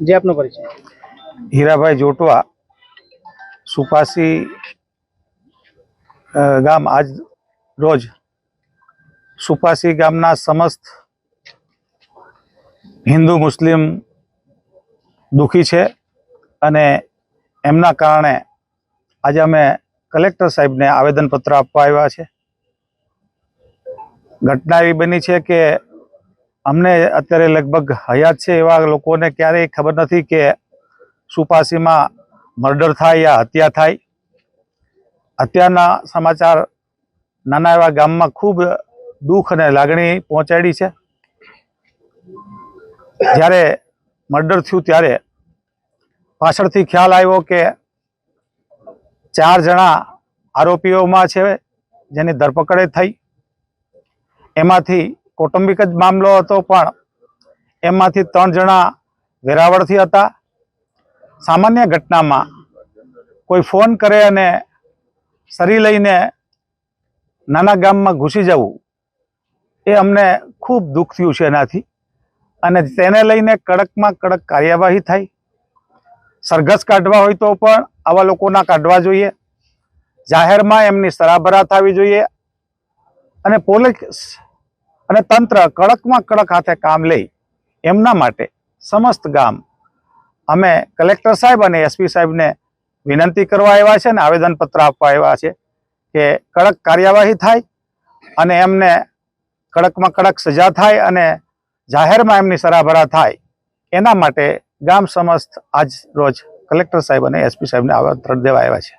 જે આપનો પરિચય. હીરાભાઈ જોટવા, સુપાસી ગામ આજ રોજ સુપાસી ગામના સમસ્ત હિન્દુ મુસ્લિમ દુઃખી છે અને એમના કારણે આજે અમે કલેક્ટર સાહેબને આવેદનપત્ર આપવા આવ્યા છે. ઘટના એવી બની છે કે અમને અત્યારે લગભગ હયાત છે એવા લોકોને ક્યારેય ખબર નથી કે સુપાસીમાં મર્ડર થાય યા હત્યા થાય. હત્યાના સમાચાર નાના એવા ગામમાં ખૂબ દુઃખ અને લાગણી પહોંચાડી છે. જ્યારે મર્ડર થયું ત્યારે પાછળથી ખ્યાલ આવ્યો કે ચાર જણા આરોપીઓમાં છે, જેની ધરપકડે થઈ. એમાંથી કૌટુંબિક જ મામલો હતો, પણ એમાંથી ત્રણ જણા વેરાવળથી હતા. સામાન્ય ઘટનામાં કોઈ ફોન કરે અને સરી લઈને નાના ગામમાં ઘૂસી જવું, એ અમને ખૂબ દુઃખ થયું છે એનાથી. અને તેને લઈને કડકમાં કડક કાર્યવાહી થાય સરઘસ કાઢવા હોય તો પણ આવા લોકોના કાઢવા જોઈએ. જાહેરમાં એમની સરાબરા થવી જોઈએ. અને પોલીસ અને તંત્ર કડકમાં કડક હાથે કામ લે એમના માટે સમસ્ત ગામ અમે કલેક્ટર સાહેબ અને એસપી સાહેબને વિનંતી કરવા આવ્યા છે અને આવેદનપત્ર આપવા આવ્યા છે કે કડક કાર્યવાહી થાય અને એમને કડકમાં કડક સજા થાય અને જાહેરમાં એમની સરાભરા થાય. એના માટે ગામ સમસ્ત આજ રોજ કલેક્ટર સાહેબ અને એસપી સાહેબને આવેદન દેવા આવ્યા છે.